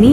నీ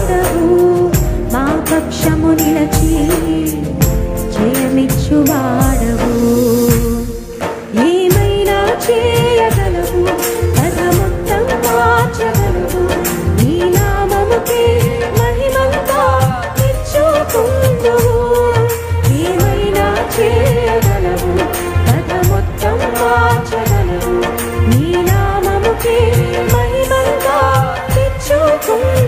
don't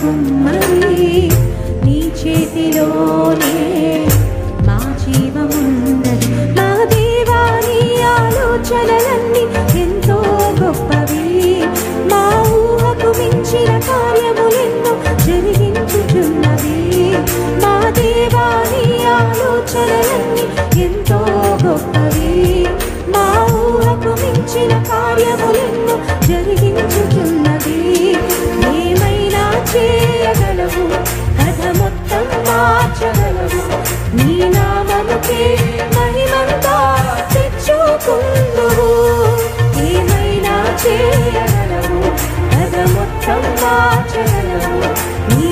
పరమ కుమ్మరి నీ చేతిలోనే మా జీవమున్నది. మా దేవాని ఆలోచనలన్నీ ఎంతో గొప్పవి. మా ఊహకు మించిన కార్యములెన్నో జరిగించుచున్నవి మా దేవాని ఆలోచనలన్నీ ఎంతో గొప్పవి. మా ఊహకు మించిన కార్యములెన్నో జరిగించుచున్నవి చేయగలవు కథ మొత్తం మార్చగలవు నీ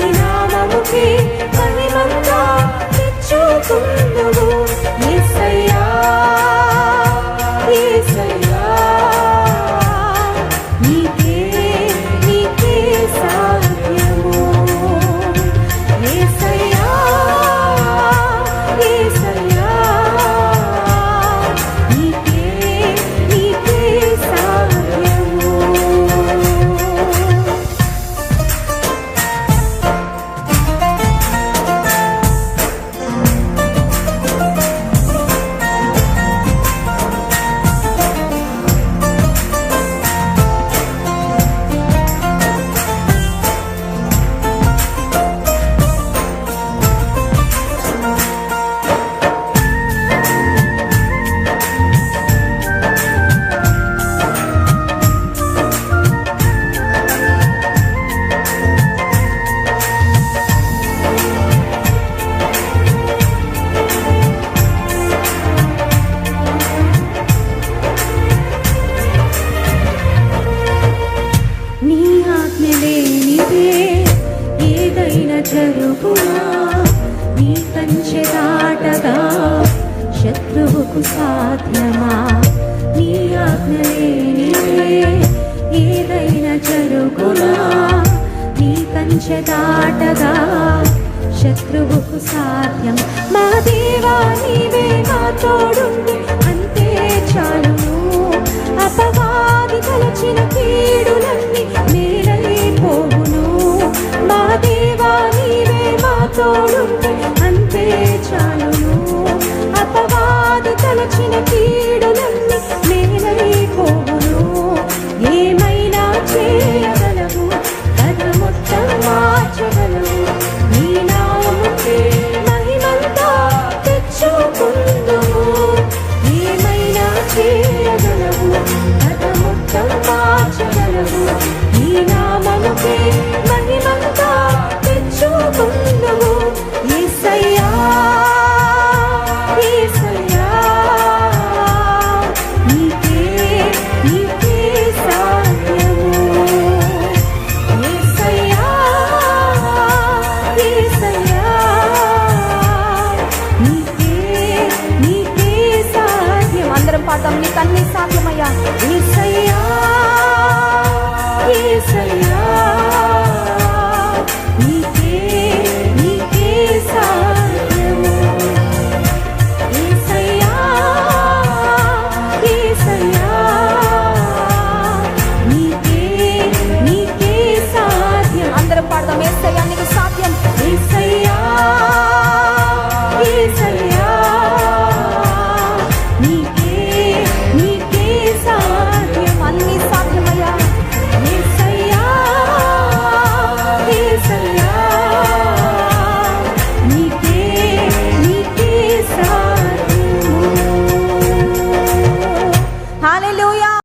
సాధ్యమా నీ ఆజ్ఞలేనిదే ఏదైనా జరుగునా? నీ కంచె దాటగా శత్రువుకు సాధ్యం. మా దేవా నీవే మా తోడుండి. అంతే చాలును అపవాది తలచిన కీడులన్నీ మేలైపోవును. మా దేవా నీవే మా తోడుండి. gloria,